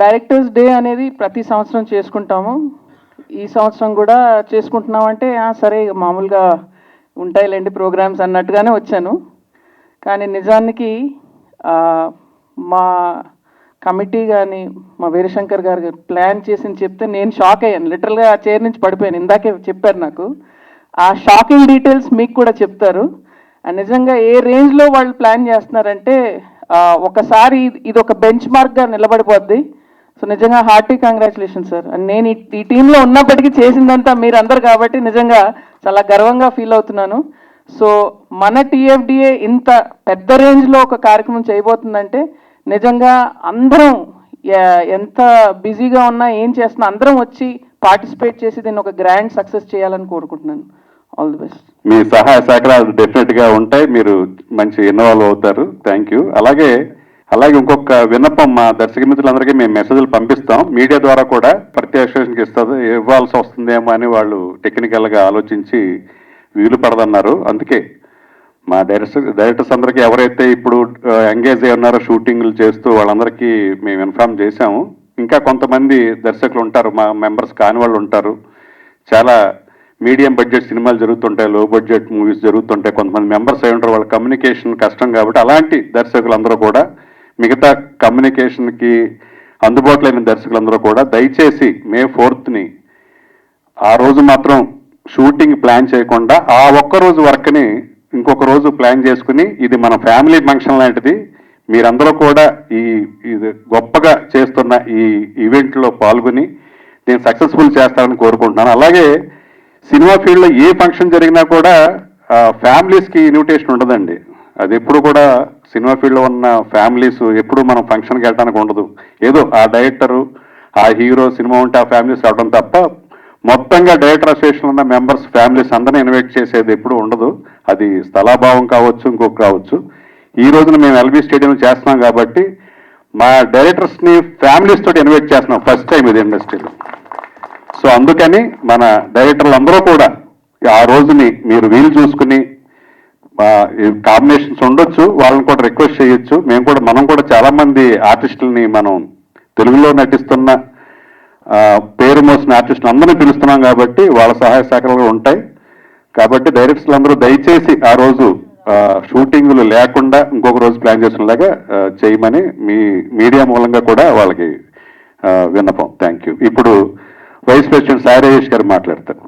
Directors day అనేది ప్రతి సంవత్సరం చేసుకుంటాము. ఈ సంవత్సరం కూడా చేసుకుంటున్నాం అంటే సరే మామూలుగా ఉంటాయిలేండి ప్రోగ్రామ్స్ అన్నట్టుగానే వచ్చాను. కానీ నిజానికి మా కమిటీ కానీ మా వీరశంకర్ గారు ప్లాన్ చేసింది చెప్తే నేను షాక్ అయ్యాను. లిటరల్గా ఆ చైర్ నుంచి పడిపోయాను. ఇందాకే చెప్పారు నాకు. ఆ షాకింగ్ డీటెయిల్స్ మీకు కూడా చెప్తారు. నిజంగా ఏ రేంజ్లో వాళ్ళు ప్లాన్ చేస్తున్నారంటే ఒకసారి ఇది- ఒక బెంచ్ మార్క్గా నిలబడిపోద్ది. సో నిజంగా హార్టీ కంగ్రాచులేషన్ సార్ నేను ఈ- టీంలో ఉన్నప్పటికీ చేసిందంతా మీరందరు కాబట్టి నిజంగా చాలా గర్వంగా ఫీల్ అవుతున్నాను. సో మన టీఎఫ్డిఏ ఇంత పెద్ద రేంజ్లో ఒక కార్యక్రమం చేయబోతుందంటే నిజంగా అందరం ఎంత బిజీగా ఉన్నా ఏం చేస్తున్నా అందరం వచ్చి పార్టిసిపేట్ చేసి దీన్ని ఒక గ్రాండ్ సక్సెస్ చేయాలని కోరుకుంటున్నాను. ఆల్ ది బెస్ట్ మీ సహాయ సహకారాలు డెఫినెట్గా ఉంటాయి. మీరు మంచి ఇన్వాల్వ్ అవుతారు. థ్యాంక్ యూ అలాగే అలాగే ఇంకొక విన్నపం మా దర్శక మిత్రులందరికీ మేము మెసేజ్లు పంపిస్తాం. మీడియా ద్వారా కూడా ప్రతి అసోసియేషన్కి ఇస్తుంది. ఇవ్వాల్సి వస్తుందేమో అని వాళ్ళు టెక్నికల్గా ఆలోచించి వీలు పడదన్నారు. అందుకే మా డైరెక్టర్ డైరెక్టర్స్ అందరికీ ఎవరైతే ఇప్పుడు ఎంగేజ్ అయి ఉన్నారో షూటింగ్లు చేస్తూ వాళ్ళందరికీ మేము ఇన్ఫార్మ్ చేశాము. ఇంకా కొంతమంది దర్శకులు ఉంటారు. మా మెంబర్స్ కాని వాళ్ళు ఉంటారు. చాలా మీడియం బడ్జెట్ సినిమాలు జరుగుతుంటాయి లో బడ్జెట్ మూవీస్ జరుగుతుంటాయి కొంతమంది మెంబర్స్ అయి ఉంటారు వాళ్ళ కమ్యూనికేషన్ కష్టం కాబట్టి అలాంటి దర్శకులందరూ కూడా మిగతా కమ్యూనికేషన్కి అందుబాటులో అయిన దర్శకులందరూ కూడా దయచేసి మే ఫోర్త్ని ఆ రోజు మాత్రం షూటింగ్ ప్లాన్ చేయకుండా ఆ ఒక్క రోజు వర్క్ని ఇంకొక రోజు ప్లాన్ చేసుకుని ఇది మన ఫ్యామిలీ ఫంక్షన్ లాంటిది. మీరందరూ కూడా ఈ ఇది గొప్పగా చేస్తున్న ఈ ఈవెంట్లో పాల్గొని నేను సక్సెస్ఫుల్ చేస్తానని కోరుకుంటున్నాను. అలాగే సినిమా ఫీల్డ్లో ఏ ఫంక్షన్ జరిగినా కూడా ఫ్యామిలీస్కి ఇన్విటేషన్ ఉండదండి. అది ఎప్పుడు కూడా సినిమా ఫీల్డ్లో ఉన్న ఫ్యామిలీస్ ఎప్పుడు మనం ఫంక్షన్కి వెళ్ళడానికి ఉండదు. ఏదో ఆ డైరెక్టరు ఆ హీరో సినిమా ఉంటే ఆ ఫ్యామిలీస్ రావడం తప్ప మొత్తంగా డైరెక్టర్ అసోసియేషన్ ఉన్న మెంబర్స్ ఫ్యామిలీస్ అందరినీ ఇన్వైట్ చేసేది ఎప్పుడు ఉండదు. అది స్థలాభావం కావచ్చు ఇంకొక కావచ్చు. ఈ రోజున మేము ఎల్బీ స్టేడియం చేస్తున్నాం కాబట్టి మా డైరెక్టర్స్ని ఫ్యామిలీస్ తోటి ఇన్వైట్ చేస్తున్నాం. ఫస్ట్ టైం ఇది ఇండస్ట్రీలో. సో అందుకని మన డైరెక్టర్లు అందరూ కూడా ఆ రోజుని మీరు వీలు చూసుకుని కాంబినేషన్స్ ఉండొచ్చు వాళ్ళని కూడా రిక్వెస్ట్ చేయొచ్చు. మేము కూడా మనం కూడా చాలా మంది ఆర్టిస్టులని మనం తెలుగులో నటిస్తున్న పేరు మోసిన ఆర్టిస్టులు అందరినీ పిలుస్తున్నాం కాబట్టి వాళ్ళ సహాయ శాఖలు ఉంటాయి. కాబట్టి డైరెక్టర్లు అందరూ దయచేసి ఆ రోజు షూటింగ్లు లేకుండా ఇంకొక రోజు ప్లాన్ చేసినలాగా చేయమని మీ మీడియా మూలంగా కూడా వాళ్ళకి విన్నపం. Thank you. ఇప్పుడు వైస్ ప్రెసిడెంట్ సాయిరాజేష్ గారు మాట్లాడతారు.